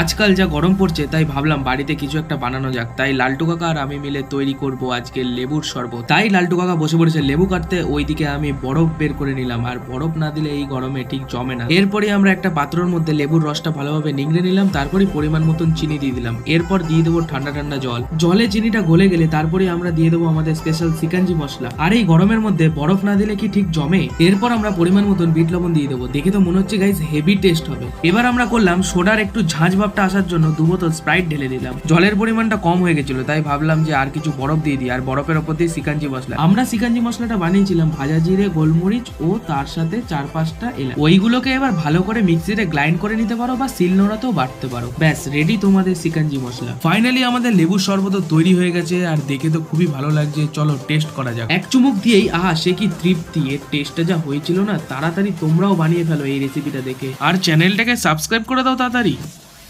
আজকাল যা গরম পড়ছে, তাই ভাবলাম বাড়িতে কিছু একটা বানানো যাক। তাই লালটু কাকা আর আমি মিলে তৈরি করব আজকে লেবুর শরবত। তাই লালটু কাকা বসে পড়েছে লেবু কাটতে, ওইদিকে আমি বরফ বের করে নিলাম। আর বরফ না দিলে এই গরমে ঠিক জমে না। এরপরে আমরা একটা পাত্রর মধ্যে লেবুর রসটা ভালোভাবে নিংড়ে নিলাম তারপরে পরিমাণ মতন চিনি দিয়ে দিলাম। এরপর দিয়ে দেবো ঠান্ডা ঠান্ডা জল। জলে চিনিটা গলে গেলে তারপরে আমরা দিয়ে দেবো আমাদের স্পেশাল সিকাঞ্জি মশলা। আর এই গরমের মধ্যে বরফ না দিলে কি ঠিক জমে? এরপর আমরা পরিমাণ মতন বিট লবণ দিয়ে দেবো। দেখে তো মনে হচ্ছে গাইস হেভি টেস্ট হবে। এবার আমরা করলাম সোডার একটু ঝাঁঝ ভাবটা আসার জন্য দু বোতল স্প্রাইট ঢেলে দিলাম। জলের পরিমাণটা কম হয়ে গেছিল, তাই ভাবলাম যে আর কিছু বরফ দিয়ে দিই, আর বরফের ওপর দিয়ে সিকাঞ্জি মশলা। আমরা সিকাঞ্জি মশলাটা বানিয়েছিলাম, ভাজা জিরে, গোলমরিচ ও তার সাথে চার পাঁচটা এলাচ। ওইগুলোকে এবার ভালো করে মিক্সিতে গ্রাইন্ড করে নিতে পারো বা শিল নোড়াতেও বাটতে পারো। ব্যাস রেডি তোমাদের সিকাঞ্জি মশলা। ফাইনালি আমাদের লেবুর শরবত তৈরি হয়ে গেছে, আর দেখে তো খুবই ভালো লাগছে, চলো টেস্ট করা যাক। এক চুমুক দিয়েই, আহা, সে কি তৃপ্তি, এর টেস্টটা যা হয়েছিল না, তাড়াতাড়ি তোমরাও বানিয়ে ফেলো এই রেসিপিটা দেখে। আর চ্যানেলটাকে সাবস্ক্রাইব করে দাও তাড়াতাড়ি।